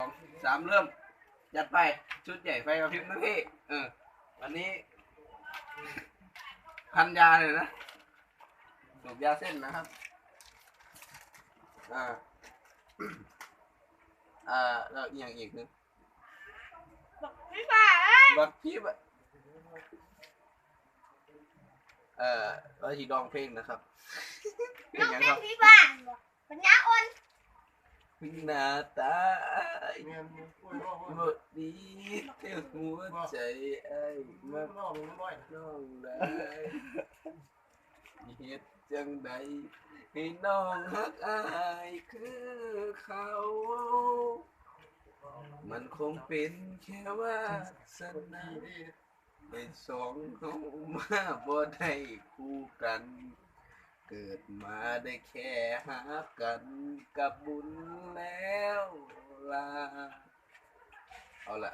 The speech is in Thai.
สองสามเริ่มจัดไปชุดใหญ่ไฟกระพริบนะพี่เออวันนี้ พันยาเลยนะสูบยาเส้นนะครับอ่าอ่าแล้วอีกอย่างอีกนึงพี่บ่าเอ้ยบักพีบอะเอ่อเราทีดองเพลงนะครับเพลน้องงยังเป็คนรับพี่บ่าปัญญาอ่อนหน้าตาเมีย นกล้วยรอบบดดีเท่าหัวใจไอ้มามันรอบมันร้อยน้องได้เฮ็ดจังใดให้น้องฮักอายคือเขา มันคงเป็นแค่ว่าสนาดีดีไอ้สองเขามาบ่ได้คู่กัน เกิดมาได้แค่หากันกับบุญแล้ว ล่ะเอาละ